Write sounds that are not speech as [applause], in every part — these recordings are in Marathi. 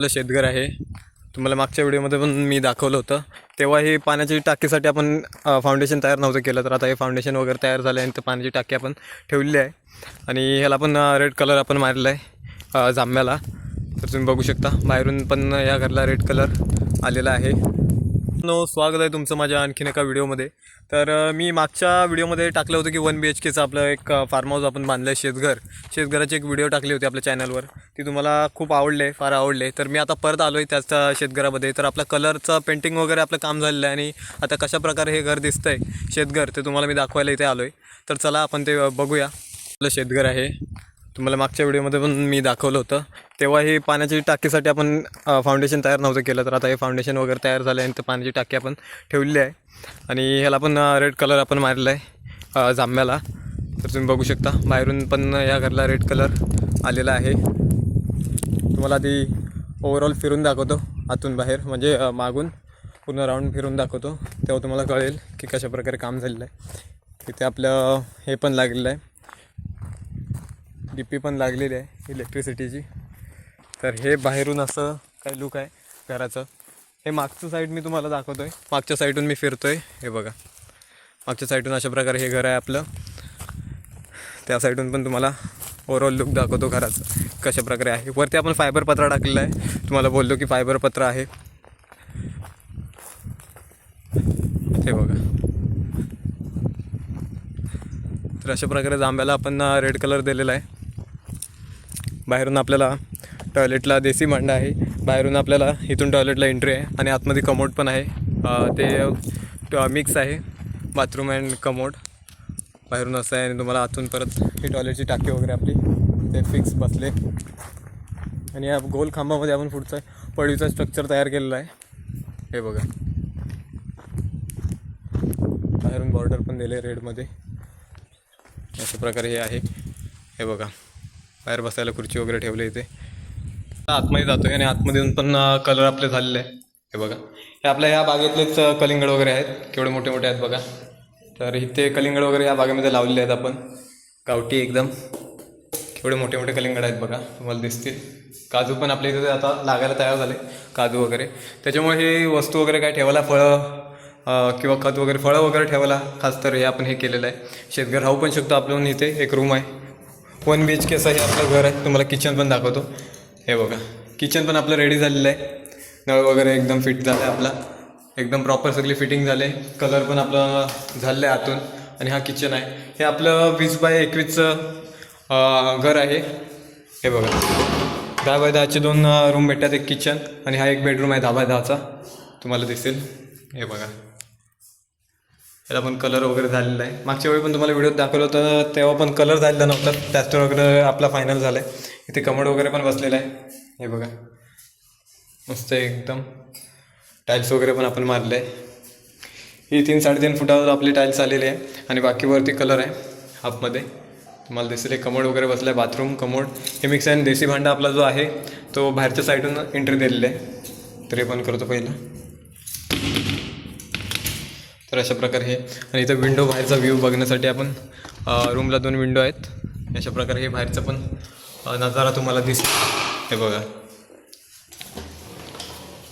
आपलं शेतघर आहे. तुम्हाला मागच्या व्हिडिओमध्ये पण मी दाखवलं होतं. तेव्हा हे पाण्याची टाकीसाठी आपण फाउंडेशन तयार नव्हतं केलं तर आता हे फाउंडेशन वगैरे तयार झालं आहे आणि ते पाण्याची टाकी आपण ठेवलेली आहे. आणि ह्याला पण रेड कलर आपण मारलेला आहे जांभ्याला. तर तुम्ही बघू शकता बाहेरून पण या घरला रेड कलर आलेला आहे. नो स्वागत आहे तुमचं माझ्या आणखीन एका व्हिडिओमध्ये. तर मी मागच्या व्हिडिओमध्ये टाकलं होतं की वन बी एच केचं आपलं एक फार्म हाऊस आपण बांधलं आहे शेतघर. शेतघराची एक व्हिडिओ टाकली होती आपल्या चॅनलवर ती तुम्हाला खूप आवडले फार आवडले. तर मी आता परत आलो आहे त्याच शेतघरामध्ये. तर आपला कलरचं पेंटिंग वगैरे आपलं काम झालेलं आहे आणि आता कशा प्रकारे हे घर दिसतं आहे शेतघर ते तुम्हाला मी दाखवायला इथे आलो आहे तर चला आपण ते बघूया. आपलं शेतघर आहे. तुम्हाला मागच्या व्हिडिओमध्ये पण मी दाखवलं होतं. तेव्हा हे पाण्याची टाकीसाठी आपण फाउंडेशन तयार नव्हतं केलं तर आता हे फाउंडेशन वगैरे तयार झालं आहे आणि ते पाण्याची टाकी आपण ठेवलेली आहे. आणि ह्याला पण रेड कलर आपण मारलेला आहे जांभ्याला. तर तुम्ही बघू शकता बाहेरून पण या घरला रेड कलर आलेला आहे. तुम्हाला आधी ओवरऑल फिरून दाखवतो आतून बाहेर म्हणजे मागून पूर्ण राऊंड फिरून दाखवतो. तेव्हा तुम्हाला कळेल की कशा प्रकारे काम झालेलं आहे. तिथे आपलं हे पण लागलेलं आहे. डी पी पण लागलेली आहे इलेक्ट्रिसिटीची तर हे बाहेरून असं काय लुक आहे घराचं. हे मागचं साईड मी तुम्हाला दाखवतो आहे मागच्या साईडून मी फिरतो आहे हे बघा. मागच्या साईडून अशा प्रकारे हे घर आहे आपलं. त्या साईडून पण तुम्हाला ओव्हरऑल लुक दाखवतो घराचं. कशा प्रकारे आहे. वरती आपण फायबर पत्रा टाकलेला आहे. तुम्हाला बोललो की फायबर पत्र आहे. ते बघा. तर अशा प्रकारे जांभ्याला आपण रेड कलर दिलेला आहे. बाहेरून आपल्याला टॉयलेटला देसी मांडा आहे. बाहेरून आपल्याला इथून टॉयलेटला एंट्री आहे आणि आतमध्ये कमोड पण आहे. ते मिक्स आहे. बाथरूम अँड कमोड बाहेरून असं आहे आणि तुम्हाला आतून परत ही टॉयलेटची टाकी वगैरे आपली ते फिक्स बसले. आणि या गोल खांबामध्ये आपण पुढचं पडवीचा स्ट्रक्चर तयार केलेला आहे. हे बघा. बाहेरून बॉर्डर पण दिले रेडमध्ये अशा प्रकारे हे आहे. हे बघा. बाहेर बसायला खुर्ची वगैरे ठेवले इथे. आतमध्ये जातोय आणि आतमधून पण कलर आपले झालेले आहे हे बघा. हे आपल्या ह्या बागेतलेच कलिंगड वगैरे आहेत. केवढे मोठे मोठे आहेत बघा. तर इथे कलिंगड वगैरे या बागेमध्ये लावलेले आहेत आपण. गावठी एकदम. केवढे मोठे मोठे कलिंगड आहेत बघा. तुम्हाला दिसतील. काजू पण आपल्या इथे आता लागायला तयार झाले काजू वगैरे. त्याच्यामुळे हे वस्तू वगैरे काय ठेवायला फळं किंवा खत वगैरे फळं वगैरे ठेवायला खास तर हे आपण हे केलेलं आहे. शेतघर राहू पण शकतो आपलं इथे. एक रूम आहे. वन बी एच के असं हे आपलं घर आहे. तुम्हाला किचन पण दाखवतो. हे बघा किचन पण आपलं रेडी झालेलं आहे. नळ वगैरे एकदम फिट झालं आहे आपला. एकदम प्रॉपर सगळी फिटिंग झाले. कलर पण आपलं झालेलं आहे आतून. आणि हा किचन आहे. हे आपलं वीस बाय एकवीसचं घर आहे. हे बघा. दहा बाय दहाचे दोन रूम भेटतात एक किचन आणि हा एक बेडरूम आहे दहा बाय दहाचा. तुम्हाला दिसेल. हे बघा. याला पण कलर वगैरे झालेला आहे. मागच्या वेळी पण तुम्हाला व्हिडिओ दाखवलं होतं तेव्हा पण कलर झालेला नव्हता. त्याच वगैरे आपला फायनल झाला आहे इथे कमड वगैरे पण बसलेला आहे. हे बघा. मस्त आहे एकदम. टाईल्स वगैरे पण आपण मारले आहे. ही तीन साडेतीन फुटावर आपली टाईल्स आलेली आहे आणि बाकीवरती कलर आहे हाफमध्ये तुम्हाला दिसेल एक कमोड वगैरे बसलं आहे बाथरूम कमोड हे मिक्स आहे आणि देशी भांडा आपला जो आहे तो बाहेरच्या साईडून एंट्री दिलेला आहे. तरी पण करतो पहिलं. तर अशा प्रकारे हे आणि इथं विंडो बाहेरचा व्ह्यू बघण्यासाठी आपण रूमला दोन विंडो आहेत. अशा प्रकारे हे बाहेरचं पण नजारा तुम्हाला दिस हे बघा.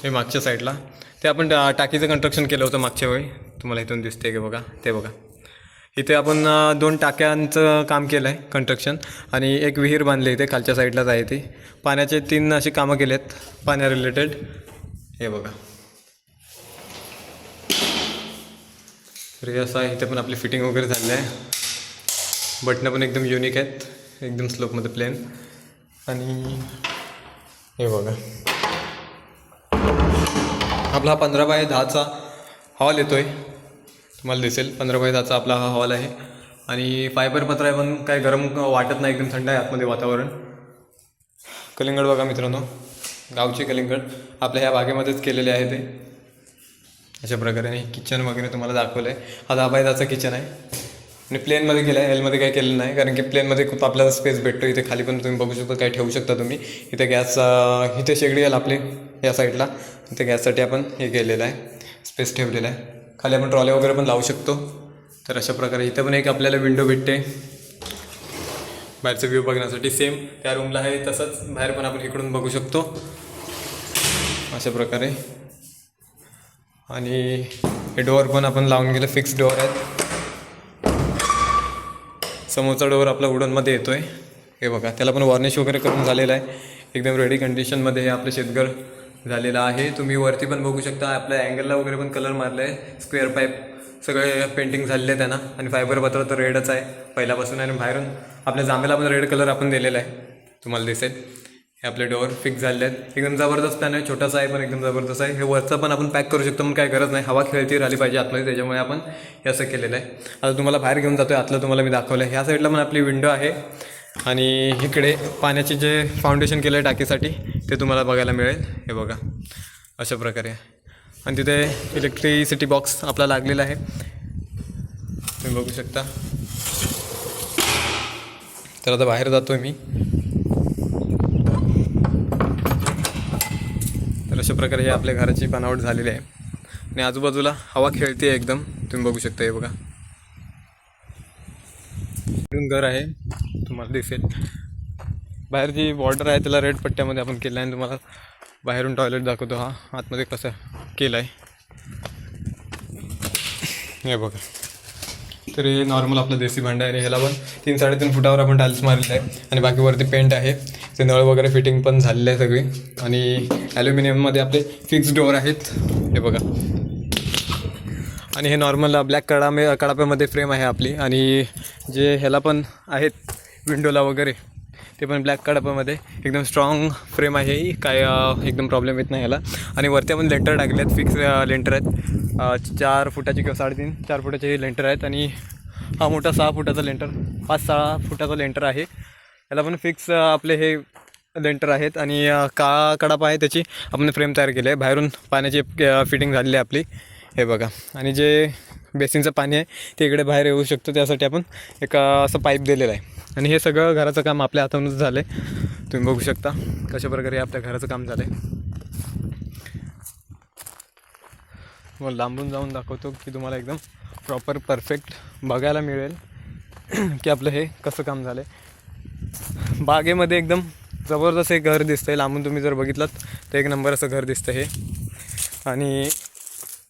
हे मागच्या साईडला ते आपण टा- टाकीचं कन्स्ट्रक्शन केलं होतं मागच्या वेळी. तुम्हाला इथून दिसते की बघा. ते बघा. इथे आपण दोन टाक्यांचं काम केलं आहे कन्स्ट्रक्शन आणि एक विहीर बांधली इथे खालच्या साईडलाच आहे ती. पाण्याचे तीन अशी कामं केली आहेत पाण्या रिलेटेड हे बघा. तर हे असं आहे इथे पण आपली फिटिंग वगैरे झाली आहे. बटणं पण एकदम युनिक आहेत एकदम स्लोपमध्ये प्लेन आणि हे बघा. आपला हा पंधरा बाय दहाचा हॉल येतो आहे तुम्हाला दिसेल पंधरा बाय दहाचा आपला हा हॉल आहे. आणि फायबर पत्र आहे पण काय गरम वाटत नाही एकदम थंड आहे आतमध्ये वातावरण. कलिंगड बघा मित्रांनो. गावचे कलिंगड. आपल्या ह्या बागेमध्येच केलेले आहे ते. अशा प्रकारे किचन वगैरे तुम्हाला दाखवलं आहे हा दहा बाय दहाचा किचन आहे. आणि प्लेनमध्ये गेलं आहे एलमध्ये काही केलेलं नाही. कारण की प्लेनमध्ये खूप आपल्याला स्पेस भेटतो. इथे खाली पण तुम्ही बघू शकता काही ठेवू शकता तुम्ही. इथे गॅस इथे शेगडी येईल आपली या साईडला इथे गॅससाठी आपण हे केलेलं आहे. स्पेस ठेवलेला आहे. खाली आपण ट्रॉले वगैरे पण लावू शकतो. तर अशा प्रकारे इथं पण एक आपल्याला विंडो भेटते. बाहेरचं व्ह्यू बघण्यासाठी सेम त्या रूमला आहे तसंच. बाहेर पण आपण इकडून बघू शकतो. अशा प्रकारे. आणि हे डोअर पण आपण लावून गेलं फिक्स डोअर आहेत. समोरचा डोअर आपला वुडनमध्ये येतो आहे हे बघा त्याला पण वॉर्निश वगैरे करून झालेलं आहे. एकदम रेडी कंडिशनमध्ये हे आपलं शेतघर झालेलं आहे. तुम्ही वरती पण बघू शकता आपल्या अँगलला वगैरे पण कलर मारला आहे स्क्वेअर पाईप सगळे पेंटिंग झालेले आहे त्यांना. आणि फायबर पत्र तर रेडच आहे पहिल्यापासून. आणि बाहेरून आपल्या जांभ्याला पण रेड कलर आपण दिलेला आहे. तुम्हाला दिसेल. हे आपले डोअर फिक्स झाले आहेत एकदम जबरदस्त आहे. छोटासा आहे पण एकदम जबरदस्त आहे. हे वरचं पण आपण पॅक करू शकतो मग काय गरज नाही. हवा खेळती राहिली पाहिजे आतमध्ये त्याच्यामुळे आपण हे असं केलेलं आहे. आता तुम्हाला बाहेर घेऊन जातो आहे आतलं तुम्हाला मी दाखवलं आहे ह्या साईडला पण आपली विंडो आहे. आणि इकडे पाण्याचे जे फाउंडेशन केलं आहे टाकीसाठी ते तुम्हाला बघायला मिळेल. हे बघा. अशा प्रकारे. आणि तिथे इलेक्ट्रिसिटी बॉक्स आपला लागलेला आहे. तुम्ही बघू शकता. तर आता बाहेर जातो आहे मी. अशा प्रकारे हे आपल्या घराची बनावट झालेली आहे. आणि आजूबाजूला हवा खेळते एकदम. तुम्ही बघू शकता हे बघा. इकडून घर आहे. तुम्हाला दिसेल. बाहेर जी बॉर्डर आहे त्याला रेड पट्ट्यामध्ये आपण केलं आहे आणि तुम्हाला बाहेरून टॉयलेट दाखवतो हा. आतमध्ये कसं केलं आहे हे बघा. तर हे नॉर्मल आपलं देसी भांडं आहे आणि ह्याला पण तीन साडेतीन फुटावर आपण टाईल्स मारलेले आहे आणि बाकी वरती पेंट आहे. ते नळ वगैरे फिटिंग पण झालेलं आहे सगळी. आणि ॲल्युमिनियममध्ये आपले फिक्स डोअर आहेत. हे बघा. आणि हे नॉर्मल ब्लॅक कडामे कडाप्यामध्ये फ्रेम आहे आपली. आणि जे ह्याला पण आहेत विंडोला वगैरे ते पण ब्लॅक कडाप्यामध्ये. एकदम स्ट्रॉंग फ्रेम आहे. काय एकदम प्रॉब्लेम येत नाही ह्याला. आणि वरती आपण लेंटर टाकले आहेत फिक्स लेंटर आहेत. चार फुटाचे किंवा साडेतीन चार फुटाचे लेंटर आहेत आणि हा मोठा सहा फुटाचा लेंटर पाच सहा फुटाचा लेंटर आहे. याला पण फिक्स आपले हे लेंटर आहेत आणि का कडापा आहे त्याची आपण फ्रेम तयार केली आहे. बाहेरून पाण्याची फिटिंग झालेली आहे आपली. हे बघा. आणि जे बेसिनचं पाणी आहे ते इकडे बाहेर येऊ शकतं. त्यासाठी आपण एक असं पाईप दिलेलं आहे. आणि हे सगळं घराचं काम आपल्या हातातूनच झालं आहे तुम्ही बघू शकता कशा प्रकारे आपल्या घराचं काम झालं आहे मग लांबून जाऊन दाखवतो की तुम्हाला एकदम प्रॉपर परफेक्ट बघायला मिळेल [clears throat] की आपलं हे कसं काम झालं आहे बागेमध्ये एकदम जबरदस्त एक घर दिसतं आहे लांबून तुम्ही जर बघितलं तर एक नंबर असं घर दिसतं हे. आणि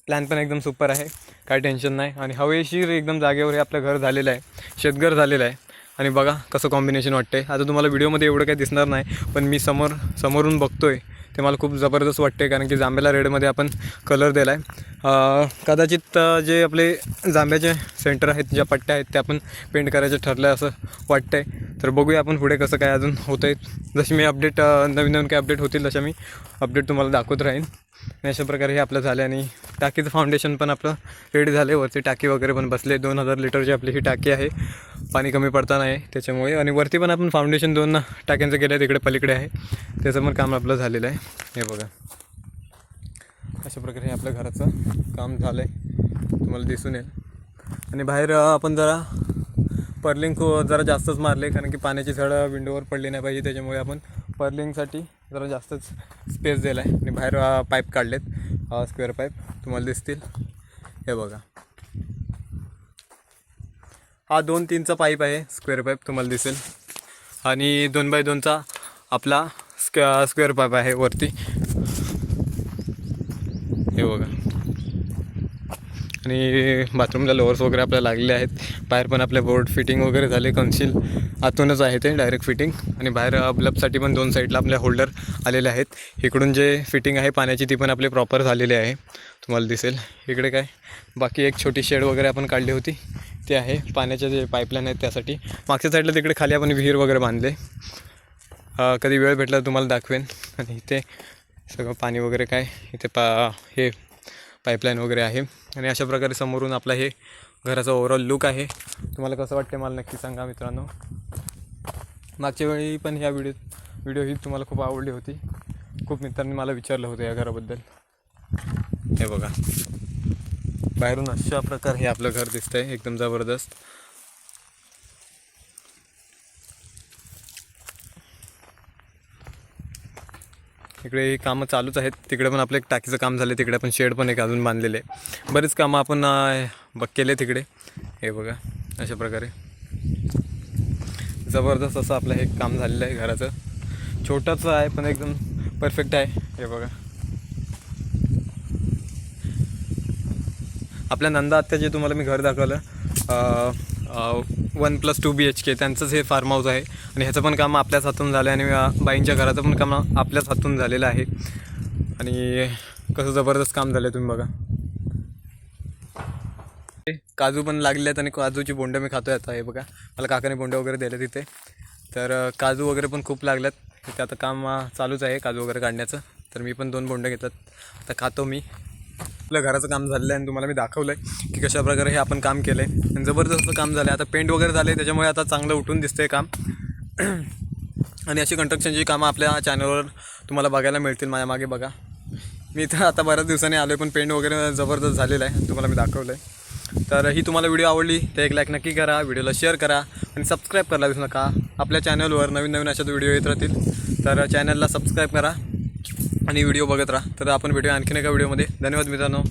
प्लॅन पण एकदम सुपर आहे. काय टेन्शन नाही. आणि हवेशीर एकदम जागेवर हे आपलं घर झालेलं आहे. शेतघर झालेलं आहे. आणि बघा कसं कॉम्बिनेशन वाटते आता तुम्हाला व्हिडिओमध्ये एवढं काही दिसणार नाही पण मी समोर समोरून बघतो आहे ते मला खूप जबरदस्त वाटते कारण की जांभ्याला रेडमध्ये आपण कलर दिला आहे कदाचित जे आपले जांभ्याचे सेंटर आहेत ज्या पट्ट्या आहेत त्या आपण पेंट करायचे ठरलं आहे असं वाटतंय. तर बघूया आपण पुढे कसं काय अजून होतं आहे जशी मी अपडेट नवीन नवीन काही अपडेट होतील तशा मी अपडेट तुम्हाला दाखवत राहीन. आणि अशा प्रकारे हे आपलं झालं आणि टाकीचं फाउंडेशन पण आपलं रेडी झालं आहे वरती टाकी वगैरे पण बसले. दोन हजार लिटरची आपली ही टाकी आहे. पाणी कमी पडता नाही त्याच्यामुळे आणि वरती पण आपण फाउंडेशन दोन टाक्यांचं केलं आहे तिकडे पलीकडे आहे. त्याचं पण काम आपलं झालेलं आहे. हे बघा. अशा प्रकारे हे आपल्या घराचं काम झालं आहे तुम्हाला दिसून येईल. आणि बाहेर आपण जरा पर्लिंग खू जरा जास्तच मारले कारण की पाण्याची झड विंडोवर पडली नाही पाहिजे. त्याच्यामुळे आपण पर्लिंगसाठी जरा जास्तच स्पेस दिला आहे आणि बाहेर पाईप काढलेत. स्क्वेअर पाईप तुम्हाला दिसतील. हे बघा. हा दोन तीनचा पाईप आहे. स्क्वेअर पाईप तुम्हाला दिसेल. आणि दोन बाय दोनचा आपला स्क्वे स्क्वेअर पाईप आहे वरती हे बघा आणि बाथरूमला लोअर्स वगैरे आपल्याला लागले आहेत. बाहेर पण आपले बोर्ड फिटिंग वगैरे झाले कन्सिल आतूनच आहे ते डायरेक्ट फिटिंग आणि बाहेर uh, ब्लबसाठी पण दोन साईडला आपल्या होल्डर आलेले आहेत. इकडून जे फिटिंग आहे पाण्याची ती पण आपली प्रॉपर झालेली आहे. तुम्हाला दिसेल. इकडे काय? बाकी एक छोटी शेड वगैरे आपण काढली होती. ते आहे. पाण्याच्या जे पाईपलाईन आहेत त्यासाठी. मागच्या साईडला तिकडे खाली आपण विहीर वगैरे बांधले. Uh, कधी वेळ भेटला तुम्हाला दाखवेन. आणि इथे सगळं पाणी वगैरे काय? इथे पा हे पाईपलाईन वगैरे आहे. आणि अशा प्रकारे समोरून आपला हे घराचा ओव्हरऑल लुक आहे. तुम्हाला कसं वाटते मला नक्की सांगा मित्रांनो. मागच्या वेळी पण ह्या व्हिडिओ व्हिडिओ ही तुम्हाला खूप आवडली होती. खूप मित्रांनी मला विचारलं होतं या घराबद्दल. हे बघा. बाहेरून अशा प्रकारे हे आपलं घर दिसतंय. एकदम जबरदस्त. इकडे कामं चालूच आहेत. तिकडे पण आपलं एक टाकीचं काम झालं तिकडे पण शेड पण एक अजून बांधलेले बरेच कामं आपण बघ केले तिकडे. हे बघा अशा प्रकारे. जबरदस्त असं आपलं हे काम झालेलं आहे घराचं. छोटंसं आहे पण एकदम परफेक्ट आहे. हे बघा. आपल्या नंदा आत्ता जे तुम्हाला मी घर दाखवलं. One plus two B H K त्यांचंच हे फार्म हाऊस आहे. आणि ह्याचं पण काम आपल्याच हातून झालं आहे आणि बाईंच्या घराचं पण काम आपल्याच हातून झालेलं आहे. आणि कसं जबरदस्त काम झालं आहे तुम्ही बघा. काजू पण लागले आहेत आणि काजूची बोंडं मी खातो आता हे बघा. मला काकाने बोंडे वगैरे दिले तिथे तर काजू वगैरे पण खूप लागल्यात ते आता काम चालूच आहे काजू वगैरे काढण्याचं. तर मी पण दोन बोंडं घेतात आता खातो मी. आपलं घराचं काम झालेलं आहे आणि तुम्हाला मी दाखवलं आहे की कशा प्रकारे हे आपण काम केलं आहे आणि जबरदस्त काम झालं आहे आता पेंट वगैरे झालं आहे त्याच्यामुळे आता चांगलं उठून दिसतंय काम. [clears throat] आणि अशी कंस्ट्रक्शनची कामं आपल्या चॅनलवर तुम्हाला बघायला मिळतील. माझ्या मागे बघा. मी तर आता बऱ्याच दिवसांनी आलो आहे पण पेंट वगैरे जबरदस्त झालेलं आहे. तुम्हाला मी दाखवलं आहे तर ही तुम्हाला व्हिडिओ आवडली तर एक लाईक नक्की करा व्हिडिओला शेअर करा आणि सबस्क्राईब करायला विसरू नका. आपल्या चॅनलवर नवीन नवीन अशाच व्हिडिओ येत राहतील. तर चॅनलला सबस्क्राईब करा. आणि व्हिडिओ बघत राहा. तर आपण भेटूया आणखीन एका व्हिडिओमध्ये. धन्यवाद मित्रांनो.